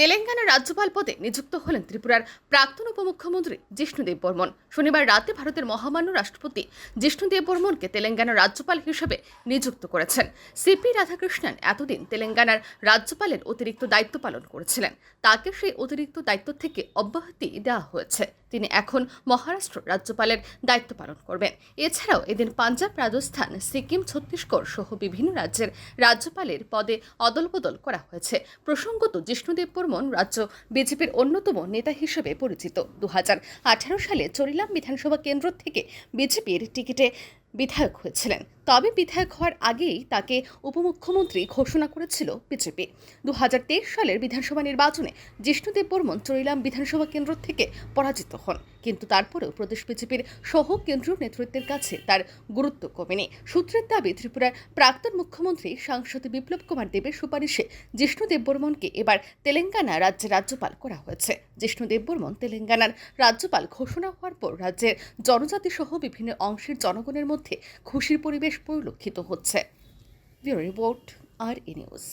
তেলেঙ্গানার রাজ্যপাল পদে নিযুক্ত হলেন ত্রিপুরার প্রাক্তন উপমুখ্যমন্ত্রী জিষ্ণুদেব বর্মন। শনিবার রাতে ভারতের মহামান্য রাষ্ট্রপতি জিষ্ণুদেব বর্মনকে তেলেঙ্গানার রাজ্যপাল হিসেবে নিযুক্ত করেছেন। সিপি রাধাকৃষ্ণন এতদিন তেলেঙ্গানার রাজ্যপালের অতিরিক্ত দায়িত্ব পালন করেছিলেন। তাকে সেই অতিরিক্ত দায়িত্ব থেকে অব্যাহতি দেওয়া হয়েছে। তিনি এখন মহারাষ্ট্র রাজ্যপালের দায়িত্ব পালন করবেন। এছাড়াও এদিন পাঞ্জাব, রাজস্থান, সিকিম, ছত্তিশগড় সহ বিভিন্ন রাজ্যের রাজ্যপালের পদে অদলবদল করা হয়েছে। প্রসঙ্গত জিষ্ণুদেব বর্মন রাজ্য বিজেপির অন্যতম নেতা হিসেবে পরিচিত। দু হাজার আঠারো সালে চরিলাম বিধানসভা কেন্দ্র থেকে বিজেপির টিকিটে বিধায়ক হয়েছিলেন। তবে বিধায়ক হওয়ার আগেই তাকে উপমুখ্যমন্ত্রী ঘোষণা করেছিল বিজেপি। দু হাজার তেইশ সালের বিধানসভা নির্বাচনে জিষ্ণুদেব বর্মন চরিলাম বিধানসভা কেন্দ্র থেকে পরাজিত হন। কিন্তু তারপরেও প্রদেশ বিজেপির সহ কেন্দ্রীয় নেতৃত্বের কাছে তার গুরুত্ব কমেনি। সূত্রের দাবি, ত্রিপুরার প্রাক্তন মুখ্যমন্ত্রী সাংসদ বিপ্লব কুমার দেবের সুপারিশে জিষ্ণুদেব বর্মনকে এবার তেলেঙ্গানা রাজ্যের রাজ্যপাল করা হয়েছে। জিষ্ণু দেববর্মন তেলেঙ্গানার রাজ্যপাল ঘোষণা হওয়ার পর রাজ্যের জনজাতি সহ বিভিন্ন অংশের জনগণের মধ্যে খুশির পরিবেশ পরিলক্ষিত হচ্ছে। রিপোর্ট, আর ই নিউজ।